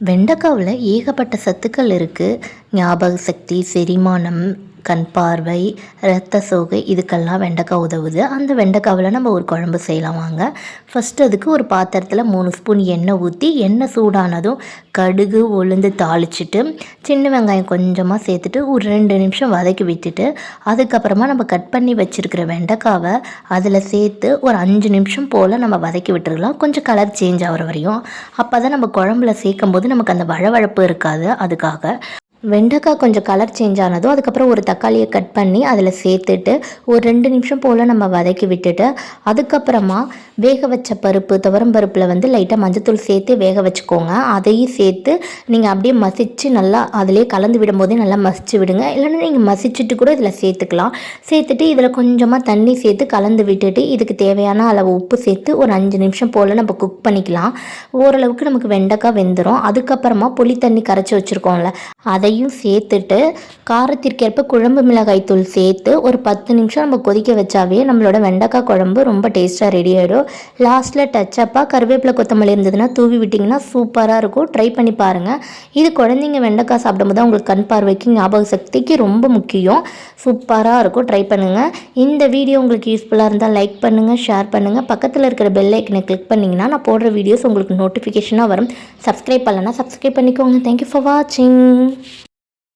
வெண்டைக்காவில் ஏகப்பட்ட சத்துக்கள் இருக்குது ஞாபக சக்தி செரிமானம் கண் பார்வை இரத்த சோகை இதுக்கெல்லாம் வெண்டைக்காய் உதவுது. அந்த வெண்டைக்காவில் நம்ம ஒரு குழம்பு செய்யலாம் வாங்க. ஃபஸ்ட்டு அதுக்கு ஒரு பாத்திரத்தில் மூணு ஸ்பூன் எண்ணெய் ஊற்றி எண்ணெய் சூடானதும் கடுகு உளுந்து தாளிச்சிட்டு சின்ன வெங்காயம் கொஞ்சமாக சேர்த்துட்டு ஒரு ரெண்டு நிமிஷம் வதக்கி விட்டுட்டு அதுக்கப்புறமா நம்ம கட் பண்ணி வச்சுருக்கிற வெண்டைக்காவை அதில் சேர்த்து ஒரு அஞ்சு நிமிஷம் போல் நம்ம வதக்கி விட்டுருக்கலாம் கொஞ்சம் கலர் சேஞ்ச் ஆகிற வரையும். அப்போ தான் நம்ம குழம்புல சேர்க்கும் போது நமக்கு அந்த வழவழப்பு இருக்காது. அதுக்காக வெண்டைக்காய் கொஞ்சம் கலர் சேஞ்ச் ஆனதும் அதுக்கப்புறம் ஒரு தக்காளியை கட் பண்ணி அதில் சேர்த்துட்டு ஒரு ரெண்டு நிமிஷம் போல் நம்ம வதக்கி விட்டுட்டு அதுக்கப்புறமா வேக வச்ச பருப்பு துவரம் பருப்பில் வந்து லைட்டாக மஞ்சத்தூள் சேர்த்து வேக வச்சுக்கோங்க. அதையும் சேர்த்து நீங்கள் அப்படியே மசிச்சு நல்லா அதிலே கலந்து விடும்போதே நல்லா மசிச்சு விடுங்க. இல்லைன்னா நீங்கள் மசிச்சுட்டு கூட இதில் சேர்த்துக்கலாம். சேர்த்துட்டு இதில் கொஞ்சமாக தண்ணி சேர்த்து கலந்து விட்டுட்டு இதுக்கு தேவையான அளவு உப்பு சேர்த்து ஒரு அஞ்சு நிமிஷம் போல் நம்ம குக் பண்ணிக்கலாம். ஓரளவுக்கு நமக்கு வெண்டைக்காய் வெந்துடும் அதுக்கப்புறமா புளி தண்ணி கரைச்சி வச்சுருக்கோம்ல அதை அதையும் சேர்த்துட்டு காரத்திற்கேற்ப குழம்பு மிளகாய் தூள் சேர்த்து ஒரு பத்து நிமிஷம் நம்ம கொதிக்க வச்சாவே நம்மளோட வெண்டைக்காய் குழம்பு ரொம்ப டேஸ்ட்டாக ரெடி ஆகிடும் லாஸ்ட்டில் டச்சப்பாக கருவேப்பிலை கொத்தமல்லி இருந்ததுன்னா தூவி விட்டிங்கன்னா சூப்பராக இருக்கும். ட்ரை பண்ணி பாருங்கள் இது குழந்தைங்க வெண்டைக்காய் சாப்பிடும்போது அவங்களுக்கு கண் பார்வைக்கு ஞாபக சக்திக்கு ரொம்ப முக்கியம். சூப்பராக இருக்கும். ட்ரை பண்ணுங்கள் இந்த வீடியோ உங்களுக்கு யூஸ்ஃபுல்லாக இருந்தால் லைக் பண்ணுங்கள் ஷேர் பண்ணுங்கள் பக்கத்தில் இருக்கிற பெல் ஐக்கனை கிளிக் பண்ணிங்கன்னா நான் போடுற வீடியோஸ் உங்களுக்கு நோட்டிஃபிகேஷனாக வரும். சப்ஸ்கிரைப் பண்ணலன்னா சப்ஸ்கிரைப் பண்ணிக்கோங்க. தேங்க்யூ ஃபார் வாட்சிங்